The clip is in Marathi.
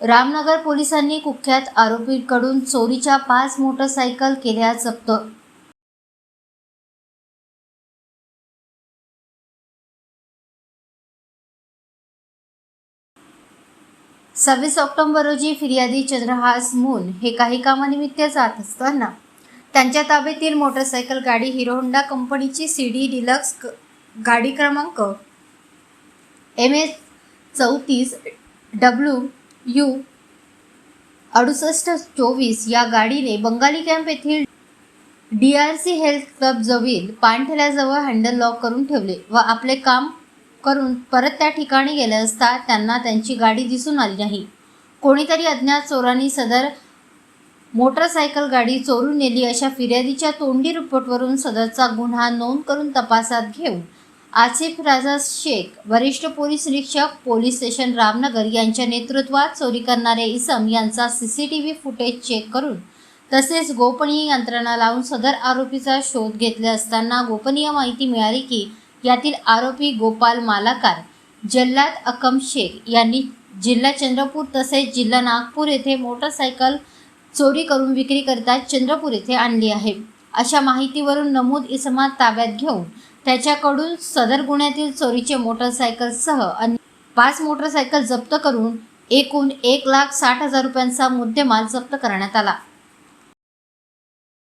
रामनगर पोलिसांनी कुख्यात आरोपीकडून चोरीच्या पाच मोटरसायकल केल्या जप्त सव्वीस ऑक्टोबर रोजी फिर्यादी चंद्रहास मून हे काही कामानिमित्त जात असताना त्यांच्या ताब्यातील मोटरसायकल गाडी हिरो होंडा कंपनीची सी डी डिलक्स गाडी क्रमांक एम एस चौतीस डब्ल्यू यू. अडुसष्ट चोवीस या गाडीने बंगाली कॅम्प येथील D R C health club जवळील पाणठेल्याजवळ हँडल लॉक करून ठेवले व आपले काम करून परत त्या ठिकाणी गेले असता त्यांना त्यांची गाडी दिसून आली नाही. कोणीतरी अज्ञात चोरांनी सदर मोटरसायकल गाडी चोरून नेली अशा फिर्यादीच्या तोंडी रिपोर्टवरून सदरचा गुन्हा नोंद करून तपासात घेऊन आसिफ राजा शेख वरिष्ठ पोलीस निरीक्षक पोलीस स्टेशन रामनगर यांच्या नेतृत्वात चोरी करणारे इसम यांचा C C T V footage check करून तसेच गोपनीय यंत्रणा लावून सदर आरोपीचा शोध घेतले असताना गोपनीय माहिती मिळाली की यातील आरोपी गोपाल मालाकार जल्लाद अकम शेख यांनी जिल्हा चंद्रपूर तसेच जिल्हा नागपूर येथे मोटरसायकल चोरी करून विक्री करता चंद्रपूर येथे आणली आहे. अशा माहितीवरून नमूद इसमात ताब्यात घेऊन त्याच्याकडून सदर गुन्ह्यातील चोरीचे मोटरसायकलसह अन्य पाच मोटरसायकल जप्त करून एकूण एक लाख साठ हजार रुपयांचा मुद्देमाल जप्त करण्यात आला.